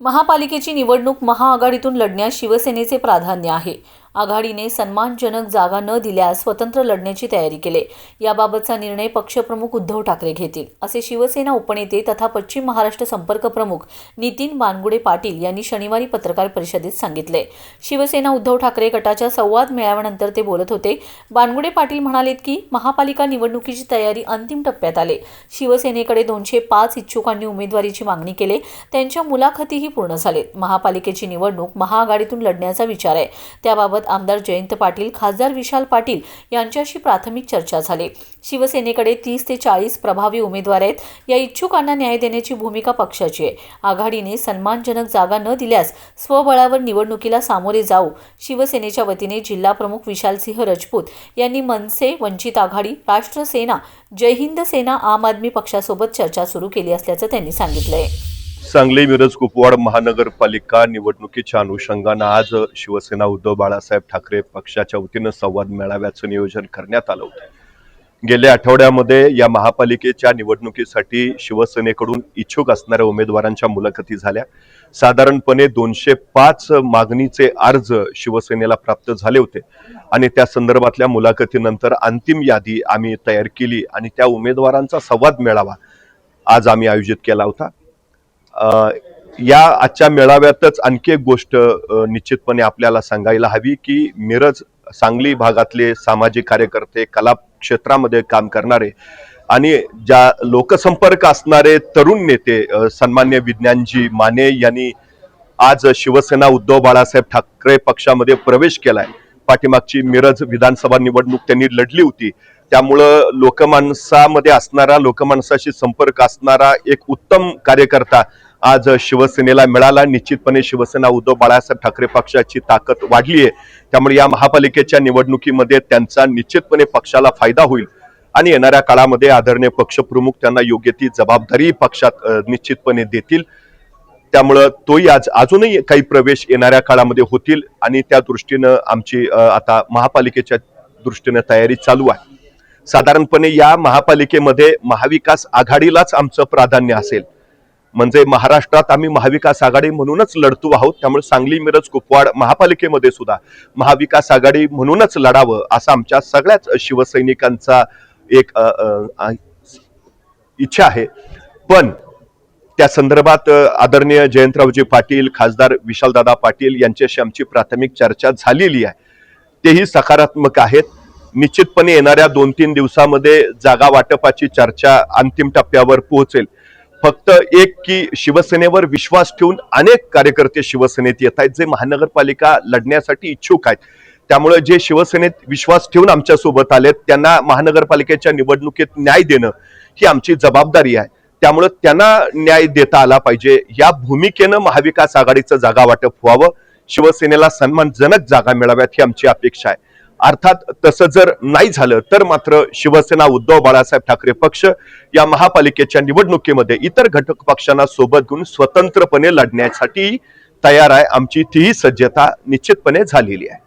महापालिकेची निवडणूक महाआघाडीतून लढण्यास शिवसेनेचे प्राधान्य आहे. आघाडीने सन्मानजनक जागा न दिल्यास स्वतंत्र लढण्याची तयारी केली. याबाबतचा निर्णय पक्षप्रमुख उद्धव ठाकरे घेतील. असे शिवसेना उपनेते तथा पश्चिम महाराष्ट्र संपर्क प्रमुख नितीन बानगुडे पाटील यांनी शनिवारी पत्रकार परिषदेत सांगितले. शिवसेना उद्धव ठाकरे गटाच्या संवाद मेळाव्यानंतर ते बोलत होते. बानगुडे पाटील म्हणालेत की महापालिका निवडणुकीची तयारी अंतिम टप्प्यात आले. शिवसेनेकडे दोनशे पाच इच्छुकांनी उमेदवारीची मागणी केली. त्यांच्या मुलाखतीही पूर्ण झालेत. महापालिकेची निवडणूक महाआघाडीतून लढण्याचा विचार आहे. त्याबाबत आमदार जयंत पाटील खासदार विशाल पाटील यांच्याशी प्राथमिक चर्चा झाली. शिवसेनेकडे तीस ते चाळीस प्रभावी उमेदवार आहेत. या इच्छुकांना न्याय देण्याची भूमिका पक्षाची आहे. आघाडीने सन्मानजनक जागा न दिल्यास स्वबळावर निवडणुकीला सामोरे जाऊ शिवसेनेच्या वतीने जिल्हा प्रमुख विशालसिंह राजपूत यांनी मनसे वंचित आघाडी राष्ट्र सेना जय हिंद सेना आम आदमी पक्षासोबत चर्चा सुरू केली असल्याचं त्यांनी सांगितलंय. सांगली मिरज कुपवाड महानगरपालिका निवडणुकीच्या अनुषंगानं आज शिवसेना उद्धव बाळासाहेब ठाकरे पक्षाच्या वतीनं संवाद मेळाव्याचं नियोजन करण्यात आलं होतं. गेल्या आठवड्यामध्ये या महापालिकेच्या निवडणुकीसाठी शिवसेनेकडून इच्छुक असणाऱ्या उमेदवारांच्या मुलाखती झाल्या. साधारणपणे दोनशे पाच मागणीचे अर्ज शिवसेनेला प्राप्त झाले होते आणि त्या संदर्भातल्या मुलाखतीनंतर अंतिम यादी आम्ही तयार केली आणि त्या उमेदवारांचा संवाद मेळावा आज आम्ही आयोजित केला होता. या आजच्या मेळाव्यातच आणखी एक गोष्ट निश्चितपणे आपल्याला सांगायला हवी की मिरज सांगली भागातले सामाजिक कार्यकर्ते कला क्षेत्रामध्ये काम करणारे आणि ज्या लोकसंपर्क असणारे तरुण नेते सन्मान्य विज्ञानजी माने यांनी आज शिवसेना उद्धव बाळासाहेब ठाकरे पक्षामध्ये प्रवेश केलाय. पाठीमागची मिरज विधानसभा निवडणूक त्यांनी लढली होती. त्यामुळं लोकमानसामध्ये असणारा लोकमानसाशी संपर्क असणारा एक उत्तम कार्यकर्ता आज शिवसेनेला मिळाला. निश्चितपणे शिवसेना उद्धव बाळासाहेब ठाकरे पक्षाची ताकद वाढली आहे. त्यामुळे या महापालिकेच्या निवडणुकीमध्ये त्यांचा निश्चितपणे पक्षाला फायदा होईल. आणि येणाऱ्या काळामध्ये आदरणीय पक्षप्रमुख त्यांना योग्य ती जबाबदारी पक्षात निश्चितपणे देतील. त्यामुळं तोही आज अजूनही काही प्रवेश येणाऱ्या काळामध्ये होतील आणि त्या दृष्टीनं आमची आता महापालिकेच्या दृष्टीनं तयारी चालू आहे. साधारणपणे या महापालिकेमध्ये महाविकास आघाडीलाच आमचं प्राधान्य असेल. म्हणजे महाराष्ट्रात आम्ही महाविकास आघाडी म्हणूनच लढतो आहोत. त्यामुळे सांगली मिरज कुपवाड महापालिकेमध्ये सुद्धा महाविकास आघाडी म्हणूनच लढावं असा आमच्या सगळ्याच शिवसैनिकांचा एक आ- इच्छा आहे. पण त्या संदर्भात आदरणीय जयंतरावजी पाटील खासदार विशालदादा पाटील यांच्याशी आमची प्राथमिक चर्चा झालेली आहे. तेही सकारात्मक आहेत. निश्चितपणे येणाऱ्या दोन तीन दिवसामध्ये जागा वाटपाची चर्चा अंतिम टप्प्यावर पोहोचेल. फक्त एक की शिवसेनेवर विश्वास ठेवून अनेक कार्यकर्ते शिवसेनेत येत आहेत जे महानगरपालिका लढण्यासाठी इच्छुक आहेत. त्यामुळे जे शिवसेनेत विश्वास ठेवून आमच्यासोबत आलेत त्यांना महानगरपालिकेच्या निवडणुकीत न्याय देणं ही आमची जबाबदारी आहे. त्यामुळे त्यांना न्याय देता आला पाहिजे. या भूमिकेनं महाविकास आघाडीचं जागा वाटप व्हावं. शिवसेनेला सन्मानजनक जागा मिळाव्यात ही आमची अपेक्षा आहे. अर्थात तसं जर नाही झालं तर मात्र शिवसेना उद्धव बाळासाहेब ठाकरे पक्ष या महापालिकेच्या निवडणुकीमध्ये इतर घटक पक्षांना सोबत घेऊन स्वतंत्रपणे लढण्यासाठी तयार आहे. आमची तीही सज्जता निश्चितपणे झालेली आहे.